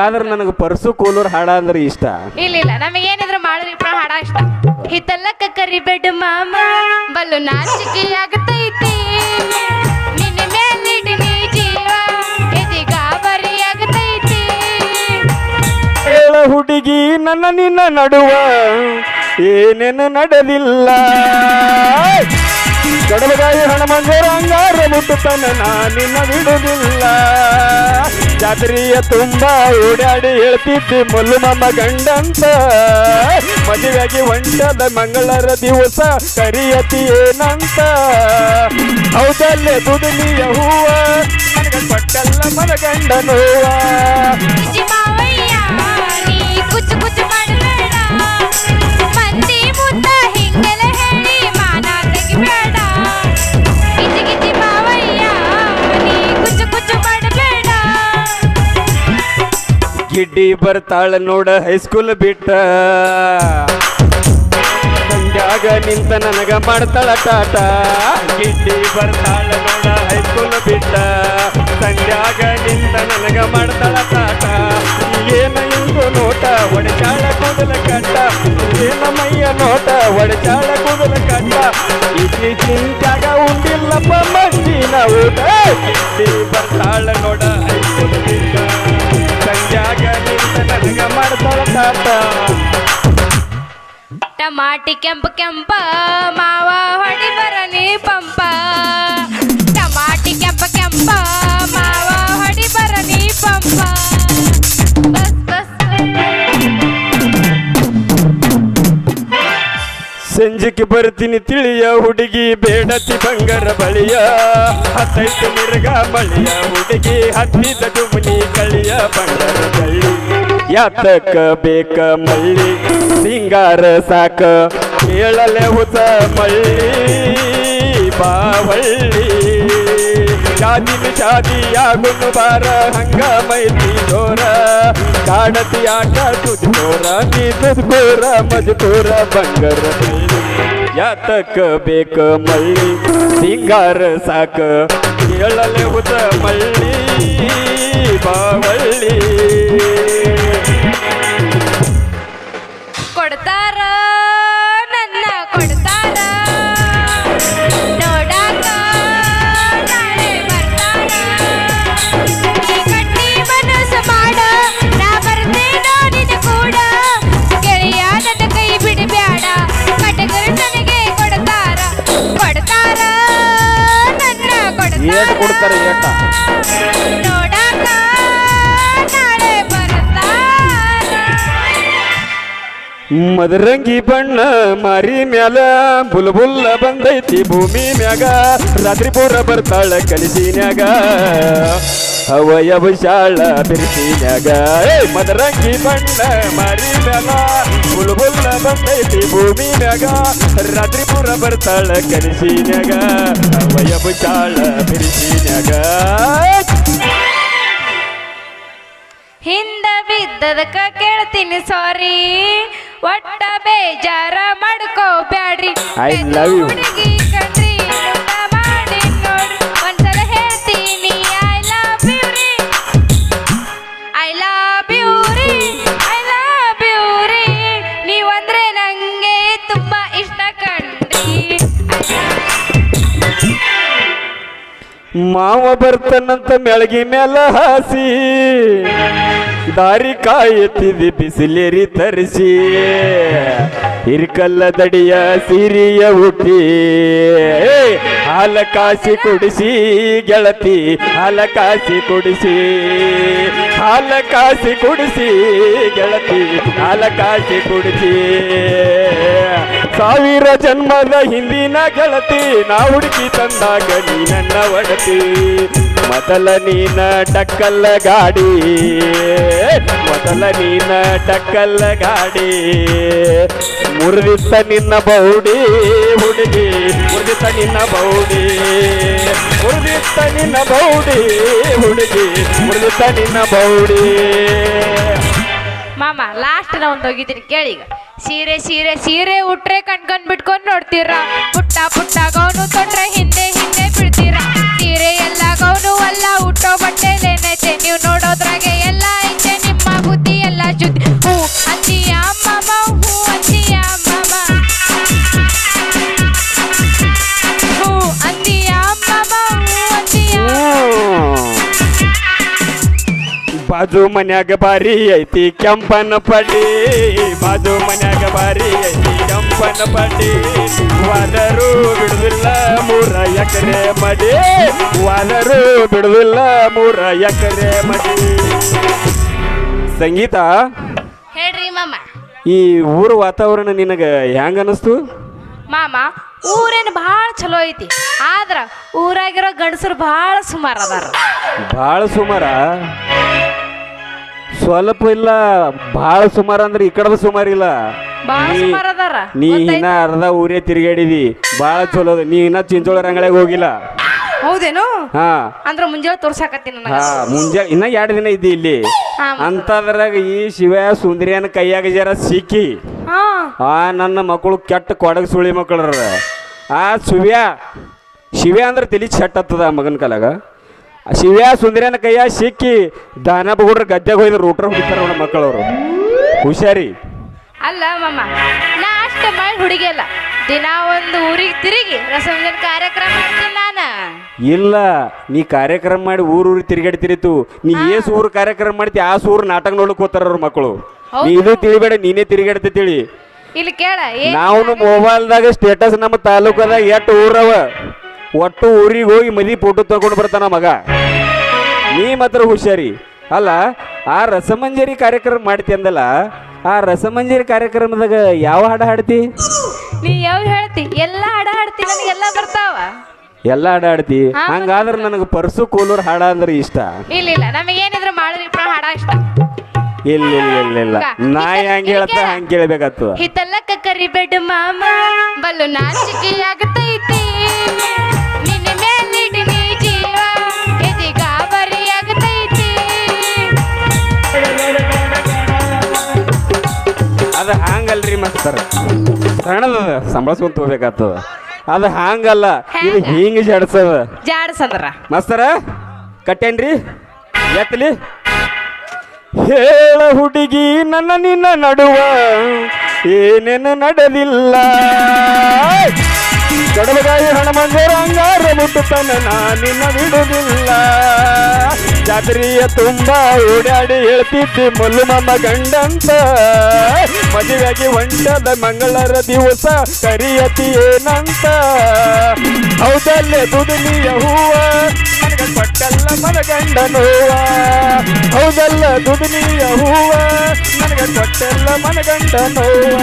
ಹಂಗಾದ್ರೆ ನನಗೆ ಪರ್ಸು ಕೋಲೂರ್ ಹಾಡ ಅಂದ್ರೆ ಇಷ್ಟ. ಇಲ್ಲ ಇಲ್ಲ ನಮಗೇನಿದ್ರು ಮಾಡಿದ್ರಿ ಇಬ್ರು ಹಾಡ ಇಷ್ಟ. ಹಿತಲಕ್ಕ ಕರಿಬೇಡ ಮಾಮ ಬಲ್ಲು ನಾಚಿಕೆ ಆಗತೈತಿ ನಿನ್ನ ನೀ ಜೀವ ಆಗತೈತಿ. ಹೇಳ ಹುಡುಗಿ ನನ್ನ ನಿನ್ನ ನಡುವ ಏನೇನು ನಡೆದಿಲ್ಲ. ಕಡಬಗಾಯಿ ಹಣಮಂಜರ ಅಂಗಾರ ಮುಟ್ಟುತ್ತಾನ ನಾ ನಿನ್ನ ಬಿಡುವುದಿಲ್ಲ. ಜಾತ್ರೆಯ ತುಂಬ ಓಡಾಡಿ ಹೇಳ್ತಿದ್ದೆ, ಮಲ್ಲು ಮಮ್ಮ ಗಂಡಂತ. ಮದುವೆಗೆ ಹೊಂಟದ ಮಂಗಳರ ದಿವಸ ಕರಿಯತಿ ಏನಂತ. ಹೌದಲ್ಲೇ ದುದುಲಿಯ ಹೂವ ನನಗೆ ಕೊಟ್ಟಲ್ಲ ಮನ ಗಿಡ್ಡಿ ಬರ್ತಾಳ ನೋಡ ಹೈಸ್ಕೂಲ್ ಬಿಟ್ಟ. ಸಂಜಾಗ ನಿಂತ ನನಗ ಮಾಡ್ತಾಳ ಟಾಟ ಗಿಡ್ಡಿ ಬರ್ತಾಳ ನೋಡ ಹೈಸ್ಕೂಲ್ ಬಿಟ್ಟ. ಸಂಜಾಗ ನಿಂತ ನನಗ ಮಾಡ್ತಾಳ ಟಾಟ ಏನ ಇಂದು ನೋಟ, ಒಡಚಾಳ ಕೂದಲ ಕಟ್ಟ. ಏನ ಮೈಯ ನೋಟ, ಒಡಚಾಳ ಕೂದಲ ಕಟ್ಟ. ಇಲ್ಲಿ ಚಿಂತಾಗ ಉಂಡಿಲ್ಲಪ್ಪ. ಟಮಾಟಿ ಕೆಂಪ ಕೆಂಪ, ಮಾವ ಹೊಡಿ ಬರನಿ ಪಂಪ. ಟಮಾಟಿ ಕೆಂಪ ಕೆಂಪ, ಮಾವ ಹೊಡಿ ಬರನಿ ಪಂಪ. ಬಸ್ ಬರ್ತೀನಿ ತಿಳಿಯ ಹುಡುಗಿ, ಬೇಡತಿ ಬಂಗಾರ ಬಳಿಯ. ಹತ್ತೈದು ಮಿರ್ಗ ಬಳಿಯ ಹುಡುಗಿ, ಹತ್ತಿದ ಡುಮನಿ ಕಳಿಯ ಬಂಗಾರ ಬಳ್ಳಿ. यात बेक मल्ली सिंगार साक खेळले होत मल्ली बावल्ली. शादी में शादी या गुणबार हंगा मैत्री जोर काढती आटा तुझोर मी तुझोर मजकोर बंगर यात बेक मल्ली सिंगार साक खेळले होत मल्ली. ಮದರಂಗಿ ಬಣ್ಣ ಮಾರಿ ಮ್ಯಾಲ ಬುಲ್ಬುಲ್ಲ ಬಂದೈತಿ ಭೂಮಿ ಮ್ಯಾಗ. ರಾತ್ರಿ ಪೂರ ಬರ್ತಾಳ ಕಲಿಸಿನ್ಯಾಗ ಅವಯವ ಶಾಳ ಬಿರ್ಸಿನ್ಯಾಗ ಮದರಂಗಿ ಬಣ್ಣ ಮಾರಿ ಮ್ಯಾಲ ಬುಲ್ಬುಲ್ಲ ಬಂದೈತಿ ಭೂಮಿ ಮ್ಯಾಗ. ರಾತ್ರಿ ಪೂರ ಬರ್ತಾಳ ಕಲಿಸಿನ್ಯಾಗ ಅವಯವ ಶಾಳ ಬಿರ್ಸಿನ್ಯಾಗ ಹಿಂದ ಬಿದ್ದದಕ್ಕ ಕೇಳ್ತೀನಿ ಸಾರಿ ಒಟ್ಟ ಬೇಜಾರ ಮಾಡ್ಕೋಬ್ಯಾಡ್ರಿ. ಬ್ಯಾಡ್ರಿ love you. ಹುಡುಗಿ ಕಣ್ರಿ ಊಟ ಮಾಡಿ ನೋಡ್ರಿ. ಒಂದ್ಸಲ ಹೇಳ್ತೀನಿ ಐ ಲವ್ ಯು ರೀ. ಐ ಲವ್ ಯು ರೀ. ಐ ಲವ್ ಯು ರೀ. ನೀವಂದ್ರೆ ನಂಗೆ ತುಂಬಾ ಇಷ್ಟ ಕಣ್ರಿ. ಮಾವ ಬರ್ತನಂತ ಮೆಳಗಿ ಮೇಲೆ ಹಾಸಿ. ದಾರಿ ಕಾಯುತ್ತಿದೆ, ಬಿಸಿಲೇರಿ ತರಿಸಿ. ಹಿರಿಕಲ್ಲ ದಡಿಯ ಸಿರಿಯ ಹುಟ್ಟಿ ಹಾಲ ಕಾಸಿ ಕುಡಿಸಿ ಗೆಳತಿ ಹಾಲ ಕಾಸಿ ಕುಡಿಸಿ. ಹಾಲ ಕಾಸಿ ಕುಡಿಸಿ ಗೆಳತಿ ಹಾಲ ಕಾಸಿ ಕುಡಿಸಿ. ಸಾವಿರ ಜನ್ಮದ ಹಿಂದಿನ ಗೆಳತಿ, ನಾ ಹುಡುಕಿ ತಂದಾಗ ನೀ ನನ್ನ ಒಡತಿ. ಮೊದಲ ನೀನ ಟಕ್ಕಲ್ಲ ಗಾಡಿ, ಮೊದಲ ನೀನ ಟಕ್ಕಲ್ಲ ಗಾಡಿ. ಮುರಿದಿತ್ತ ನಿನ್ನ ಬೌಡಿ ಹುಡುಗಿ ಮುರಿದಿತ್ತ ನಿನ್ನ ಬೌಡಿ. ಮುರಿದಿತ್ತ ನಿನ್ನ ಬೌಡಿ ಹುಡುಗಿ ಮುರಿದಿತ್ತ ನಿನ್ನ ಬೌಡಿ. ಮಾಮ ಲಾಸ್ಟ್ ಒಂದು ಹೋಗಿದ್ದೀನಿ, ಕೇಳಿ ಸೀರೆ ಸೀರೆ ಸೀರೆ ಉಟ್ರೆ ಕಣ್ಕೊಂಡ್ ಬಿಟ್ಕೊಂಡ್ ನೋಡ್ತೀರಾ? ಪುಟ್ಟ ಪುಟ್ಟ ಗೌನು ತೊಟ್ರೆ ಹಿಂದೆ ಬಾಜು ಮನ್ಯಾಗ ಬಾರಿ ಐತಿ ಕೆಂಪನ ಪಡಿ ಬಾಜು ಮನ್ಯಾಗ ಬಾರಿ ಐತಿ ಕೆಂಪನ ಪಡಿ ವಾದರು ಬಿಡುದಿಲ್ಲ ಮೂರ ಎಕರೆ ಮಡಿ. ವಾದರು ಬಿಡುದಿಲ್ಲ ಮೂರ ಎಕರೆ ಮಡಿ. ಸಂಗೀತ ಹೇಳ್ರಿ ಮಾಮ. ಈ ಊರ ವಾತಾವರಣ ನಿನಗ ಹೆಂಗ ಅನಿಸ್ತು? ಮಾಮ ಊರೇನು ಭಾಳ ಚಲೋ ಐತಿ ಆದ್ರ ಊರಾಗಿರೋ ಗಂಡಸರು ಭಾಳ ಸುಮಾರ ಅದಾರ. ಭಾಳ ಸುಮಾರ? ಸ್ವಲ್ಪ ಇಲ್ಲ ಭಾಳ ಸುಮಾರು ಅಂದ್ರೆ ಈ ಕಡೆದು ಸುಮಾರು ಇಲ್ಲ. ಭಾಳ ನೀ- ಸುಮಾರು ಅದಾರ? ನೀ? ಇನ್ನ ಅರ್ಧ ಊರೇ ತಿರುಗಾಡಿದಿ ಭಾಳ ಚಲೋ ಅದ. ನೀ ಇನ್ನ ಚಿಂಚೋಳ ರಂಗಳೆಗೆ ಹೋಗಿಲ್ಲ. ಹೌದೇನು? ಹಾ. ಅಂದ್ರ ಮುಂಜಾನೆ ತೋರ್ಸಾಕತ್ತೀನಿ ನನಗ. ಹಾ ಮುಂಜಾನೆ ಇನ್ನ ಎರಡು ದಿನ ಇದ್ದಿ ಇಲ್ಲಿ. ಹಾ, ಅಂತದ್ರಾಗ ಈ ಶಿವ ಸುಂದರಿಯನ ಕೈಯಾಗ ಜರ ಸಿಕ್ಕಿ ಹಾ. ಆ ನನ್ನ ಮಕ್ಕಳು ಕೆಟ್ಟ ಕೊಡಗ ಸುಳಿ ಮಕ್ಕಳರ. ಆ ಶಿವ್ಯ ಶಿವ್ಯ ಅಂದ್ರೆ ತಲಿ ಚಟ್ಟದ ಹತ್ತದ ಆ ಮಗನ ಕಾಲಾಗ ಶಿವ್ಯ ಸುಂದರಿಯನ ಕೈಯ ಸಿಕ್ಕಿ ದಾನ ಹುಡ್ರ ಗದ್ದೆಗೆ ಹೋಯ್ದು ರೂಟ್ರ ಹುಡುಕ್ತಾರ ಅವನ ಮಕ್ಕಳವರು. ಹುಷಾರಿ. ಅಲ್ಲ ಮಾಮ ನಾ ಅಷ್ಟ ಮಾಡಿ ಹುಡುಗಿ ಅಲ್ಲ. ದಿನ ಒಂದು ಊರಿಗೆ ತಿರುಗಿ ರಸಮಂಜನ್ ಕಾರ್ಯಕ್ರಮ ಮಾಡ್ತೀನಿ ನಾನ. ಇಲ್ಲ ನೀ ಕಾರ್ಯಕ್ರಮ ಮಾಡಿ ಊರೂರಿಗೆ ತಿರುಗಾಡ್ತಿರಿತು ನೀ ಏಸ್ ಊರು ಕಾರ್ಯಕ್ರಮ ಮಾಡ್ತಿ ಆ ಊರು ನಾಟಕ ನೋಡಕ್ ಹೋಗ್ತಾರ ಅವ್ರ ಮಕ್ಕಳು. ನೀ ಇದು ತಿಳಿಬೇಡ ನೀನೇ ತಿರುಗಾಡ್ತಿ ತಿಳಿ ಇಲ್ಲಿ ಕೇಳ ನಾವು ನಾವು ಮೊಬೈಲ್ದಾಗ ಸ್ಟೇಟಸ್ ನಮ್ಮ ತಾಲೂಕದಾಗ ಎಷ್ಟು ಊರವ? ಒಟ್ಟು ಊರಿಗೆ ಹೋಗಿ ಮದಿ ಫೋಟೋ ತಗೊಂಡು ಬರ್ತಾನ ಮಗ. ನೀ ಮಾತ್ರ ಹುಷಾರಿ. ಅಲ್ಲ ಆ ರಸಮಂಜರಿ ಕಾರ್ಯಕ್ರಮ ಮಾಡ್ತಿ ಅಂದಲ್ಲ ಆ ರಸಮಂಜರಿ ಕಾರ್ಯಕ್ರಮದಾಗ ಯಾವ ಹಾಡ ಹಾಡ್ತಿ? ನೀ ಯಾವ ಹೇಳ್ತಿ? ಎಲ್ಲ ಹಾಡ ಹಾಡ್ತಿ ನನಗೆಲ್ಲ ಬರ್ತಾವ. ಎಲ್ಲ ಹಾಡ ಹಾಡ್ತಿ. ಹಂಗಾದ್ರೆ ನನಗೆ ಪರ್ಸು ಕೋಲೂರ್ ಹಾಡ ಅಂದ್ರೆ ಇಷ್ಟ. ಇಲ್ಲ ಇಲ್ಲ ನಮಗೇನಿದ್ರು ಮಾಡಿದ್ರಿ ಹಾಡ ಇಷ್ಟ. ಇಲ್ಲ ಇಲ್ಲ ಇಲ್ಲ ಇಲ್ಲ ನಾ ಹೆಂಗ್ ಹೇಳ್ತ ಹಂಗೆ ಕೇಳ್ಬೇಕಾಗ್ತದ. ಹಿತ್ತಲಕ್ಕ ಕರಿಬೇಡ ಮಾಮ ಬಲ್ಲು ನಾಚಿಕೆ ಆಗತೈತಿ ಅದು ಹಾಂಗಲ್ರಿ ಮಸ್ತರ ಸಣ್ಣದ ಸಂಬಳಸ್ಕೊಂತ ಹೋಗ್ಬೇಕಾಗ್ತದ ಅದು ಹಾಂಗಲ್ಲ ಇದು ಹಿಂಗ ಜಾಡ್ಸದ. ಜಾಡ್ಸಂದ್ರ? ಮಸ್ತರ ಕಟ್ಟೇನ್ರಿ? ಎತ್ತಲಿ? ಹೇಳ ಹುಡುಗಿ ನನ್ನ ನಿನ್ನ ನಡುವ ಏನೇನು ನಡೆದಿಲ್ಲ. ಕಡಲಗಾಯಿ ಹಣ ಮಂಜರ ಅಂಗಾರ ಮುಟ್ಟುತ್ತಾನೆ ನಾ ನಿನ್ನ ಬಿಡುವುದಿಲ್ಲ ಜಾತ್ರೆಯ ತುಂಬಾ ಓಡಾಡಿ ಹೇಳ್ತಿದ್ದೆ ಮಲ್ಲು ಮಮ್ಮ ಗಂಡಂತ. ಮದುವೆಗೆ ಹೊಂಟದ ಮಂಗಳರ ದಿವಸ ಕರಿಯತಿ ಏನಂತ. ಹೌದಲ್ಲೇ ದುದುಲಿಯ ಹೂವ? ನನಗೆ ಕೊಟ್ಟಲ್ಲ ಮನಗಂಡ ನೋವ. ಹೌದಲ್ಲ ದುದುಲಿಯ ಹೂವ? ನನಗೆ ಕೊಟ್ಟಲ್ಲ ಮನಗಂಡ ನೋವ.